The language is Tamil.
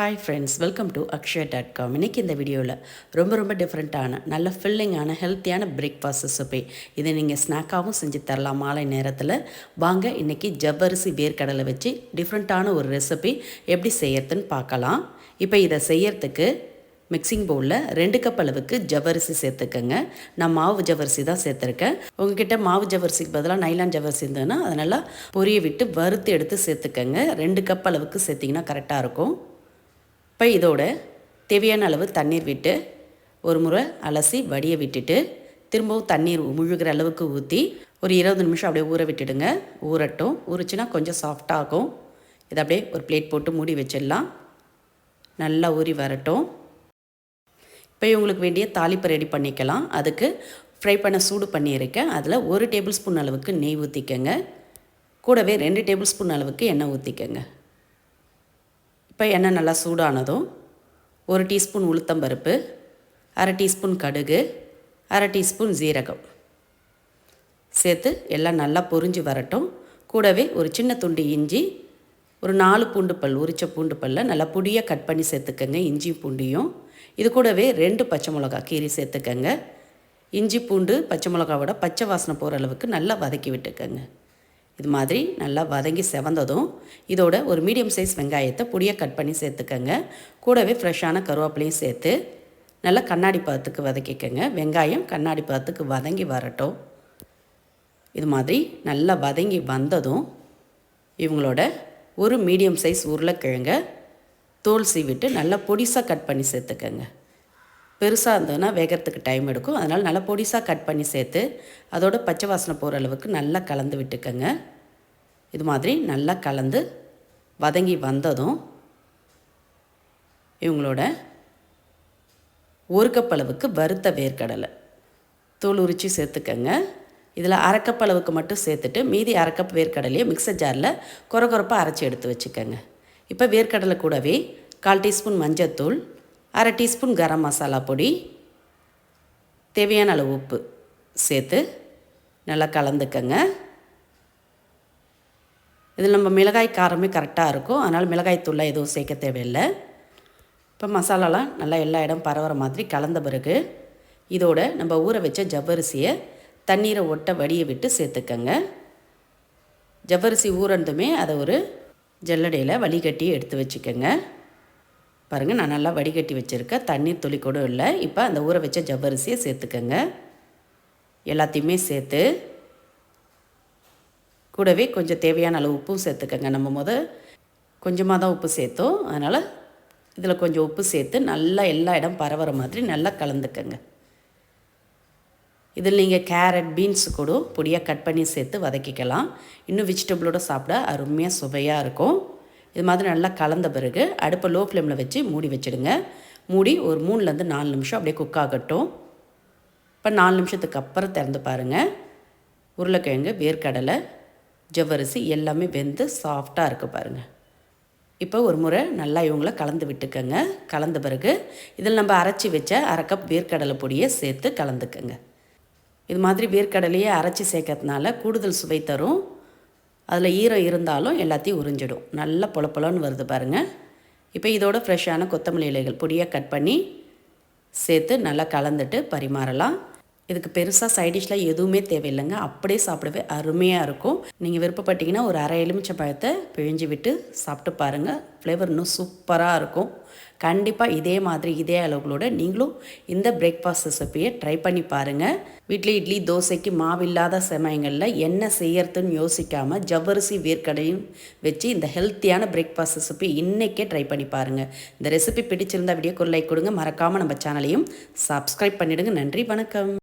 Hi friends welcome to Akshaya dot com இன்றைக்கி இந்த வீடியோவில் ரொம்ப ரொம்ப டிஃப்ரெண்ட்டான நல்ல ஃபில்லிங்கான ஹெல்த்தியான பிரேக்ஃபாஸ்ட் ரெசிபி இதை நீங்கள் ஸ்நாக்காகவும் செஞ்சு தரலாம் மாலை நேரத்தில். வாங்க இன்றைக்கி ஜவ்வரிசி வேர்க்கடலை வச்சு டிஃப்ரெண்ட்டான ஒரு ரெசிபி எப்படி செய்யறதுன்னு பார்க்கலாம். இப்போ இதை செய்யறதுக்கு மிக்சிங் பவுலில் ரெண்டு கப் அளவுக்கு ஜவ்வரிசி சேர்த்துக்கோங்க. நான் மாவு ஜவ்வரிசி தான் சேர்த்துருக்கேன். உங்ககிட்ட மாவு ஜவ்வரிசிக்கு பதிலாக நைலான் ஜவ்வரிசி இருந்ததுன்னா அதனால் பொரிய விட்டு வறுத்து எடுத்து சேர்த்துக்கோங்க. ரெண்டு கப் அளவுக்கு சேர்த்திங்கன்னா கரெக்டாக இருக்கும். இப்போ இதோட தேவையான அளவு தண்ணீர் விட்டு ஒரு முறை அலசி வடிய விட்டுட்டு திரும்பவும் தண்ணீர் முழுகிற அளவுக்கு ஊற்றி ஒரு இருபது நிமிஷம் அப்படியே ஊற விட்டுடுங்க. ஊறட்டும். ஊறிச்சுன்னா கொஞ்சம் சாஃப்டாகும் இதை அப்படியே ஒரு பிளேட் போட்டு மூடி வச்சிடலாம். நல்லா ஊறி வரட்டும். இப்போ இவங்களுக்கு வேண்டிய தாளிப்பை ரெடி பண்ணிக்கலாம். அதுக்கு ஃப்ரை பண்ண சூடு பண்ணியிருக்கேன் அதில் ஒரு டேபிள் ஸ்பூன் அளவுக்கு நெய் ஊற்றிக்கங்க கூடவே ரெண்டு டேபிள் ஸ்பூன் அளவுக்கு எண்ணெய் ஊற்றிக்கங்க இப்போ எண்ணெய் நல்லா சூடானதும் ஒரு டீஸ்பூன் உளுத்தம்பருப்பு அரை டீஸ்பூன் கடுகு அரை டீஸ்பூன் ஜீரகம் சேர்த்து எல்லாம் நல்லா பொரிஞ்சு வரட்டும். கூடவே ஒரு சின்ன துண்டு இஞ்சி ஒரு நாலு பூண்டு பல் உரித்த பூண்டு பல்ல நல்லா பொடியாக கட் பண்ணி சேர்த்துக்கங்க இஞ்சி பூண்டியும். இது கூடவே ரெண்டு பச்சை மிளகா கீரி சேர்த்துக்கங்க. இஞ்சி பூண்டு பச்சை மிளகாவோட பச்சை வாசனை போகிற அளவுக்கு நல்லா வதக்கி விட்டுக்கங்க. இது மாதிரி நல்லா வதங்கி செவந்ததும் இதோட ஒரு மீடியம் சைஸ் வெங்காயத்தை பொடியாக கட் பண்ணி சேர்த்துக்கங்க. கூடவே ஃப்ரெஷ்ஷான கருவேப்பிலையும் சேர்த்து நல்லா கண்ணாடி பதத்துக்கு வதக்கிக்கங்க. வெங்காயம் கண்ணாடி பாத்துக்கு வதங்கி வரட்டும். இது மாதிரி நல்லா வதங்கி வந்ததும் இவங்களோட ஒரு மீடியம் சைஸ் உருளைக்கிழங்க தோல் சீவிட்டு நல்லா பொடிசாக கட் பண்ணி சேர்த்துக்கங்க. பெருசாக இருந்ததுன்னா வேகிறதுக்கு டைம் எடுக்கும். அதனால் நல்லா பொடிசாக கட் பண்ணி சேர்த்து அதோட பச்சை வாசனை போகிற அளவுக்கு நல்லா கலந்து விட்டுக்கோங்க. இது மாதிரி நல்லா கலந்து வதங்கி வந்ததும் இவங்களோட ஒரு கப் அளவுக்கு வறுத்த வேர்க்கடலை தூள் உரித்து சேர்த்துக்கங்க. இதில் அரைக்கப் அளவுக்கு மட்டும் சேர்த்துட்டு மீதி அரைக்கப் வேர்க்கடலையை மிக்சர் ஜாரில் குறை குறப்பாக அரைச்சி எடுத்து வச்சுக்கோங்க. இப்போ வேர்க்கடலை கூடவே கால் டீஸ்பூன் மஞ்சத்தூள் அரை டீஸ்பூன் கரம் மசாலா பொடி தேவையான அளவு உப்பு சேர்த்து நல்லா கலந்துக்கங்க. இதில் நம்ம மிளகாய் காரமே கரெக்டாக இருக்கும். அதனால் மிளகாய் தூளாக எதுவும் சேர்க்க தேவையில்லை. இப்போ மசாலாலாம் நல்லா எல்லா இடம் பரவுற மாதிரி கலந்த பிறகு இதோட நம்ம ஊற வச்ச ஜவ்வரிசியை தண்ணீரை ஒட்ட வடியை விட்டு சேர்த்துக்கங்க. ஜவ்வரிசி ஊறந்துமே அதை ஒரு ஜல்லடையில் வடிகட்டி எடுத்து வச்சுக்கோங்க. பாருங்கள் நான் நல்லா வடிகட்டி வச்சுருக்கேன் தண்ணீர் துளி கூட இல்லை. இப்போ அந்த ஊற வச்ச ஜவ்வரிசியை சேர்த்துக்கங்க. எல்லாத்தையுமே சேர்த்து கூடவே கொஞ்சம் தேவையான அளவு உப்பும் சேர்த்துக்கங்க. நம்ம முத கொஞ்சமாக தான் உப்பு சேர்த்தோம். அதனால் இதில் கொஞ்சம் உப்பு சேர்த்து நல்லா எல்லா இடம் பரவுற மாதிரி நல்லா கலந்துக்கங்க. இதில் நீங்கள் கேரட் பீன்ஸ் கூட பொடியாக கட் பண்ணி சேர்த்து வதக்கிக்கலாம். இன்னும் வெஜிடபிளோட சாப்பிட அருமையாக சுவையாக இருக்கும். இது மாதிரி நல்லா கலந்த பிறகு அடுப்பை லோ ஃப்ளேமில் வச்சு மூடி வச்சுடுங்க. மூடி ஒரு மூணுலேருந்து நாலு நிமிஷம் அப்படியே குக் ஆகட்டும். இப்போ நாலு நிமிஷத்துக்கு அப்புறம் திறந்து பாருங்கள் உருளைக்கிழங்கு வேர்க்கடலை ஜவ்வரிசி எல்லாமே வெந்து சாஃப்டாக இருக்குது பாருங்கள் இப்போ ஒரு முறை நல்லா இவங்கள கலந்து விட்டுக்கோங்க. கலந்த பிறகு இதில் நம்ம அரைச்சி வச்ச அரை கப் வேர்க்கடலை பொடியை சேர்த்து கலந்துக்கோங்க. இது மாதிரி வேர்க்கடலையே அரைச்சி சேர்க்கறதுனால கூடுதல் சுவை தரும். அதில் ஈரம் இருந்தாலும் எல்லாத்தையும் உறிஞ்சிடும். நல்லா பொல வருது பாருங்கள் இப்போ இதோட ஃப்ரெஷ்ஷான கொத்தமல்லி இலைகள் பொடியாக கட் பண்ணி சேர்த்து நல்லா கலந்துட்டு பரிமாறலாம். இதுக்கு பெருசாக சைடிஷ்லாம் எதுவுமே தேவையில்லைங்க. அப்படியே சாப்பிடவே அருமையாக இருக்கும். நீங்கள் விருப்பப்பட்டீங்கன்னா ஒரு அரை எலுமிச்சை பழத்தை பிழிஞ்சு விட்டு சாப்பிட்டு பாருங்கள் ஃப்ளேவர் இன்னும் சூப்பராக இருக்கும். கண்டிப்பாக இதே மாதிரி இதே அளவுகளோட நீங்களும் இந்த பிரேக்ஃபாஸ்ட் ரெசிப்பியை ட்ரை பண்ணி பாருங்கள் வீட்டில் இட்லி தோசைக்கு மாவில்லாத சமயங்களில் என்ன செய்யறதுன்னு யோசிக்காமல் ஜவ்வரிசி வேர்க்கடையும் வச்சு இந்த ஹெல்த்தியான பிரேக்ஃபாஸ்ட் ரெசிபி இன்றைக்கே ட்ரை பண்ணி பாருங்கள் இந்த ரெசிபி பிடிச்சிருந்தா வீடியோக்கு லைக் கொடுங்க. மறக்காமல் நம்ம சேனலையும் சப்ஸ்கிரைப் பண்ணிவிடுங்க நன்றி வணக்கம்.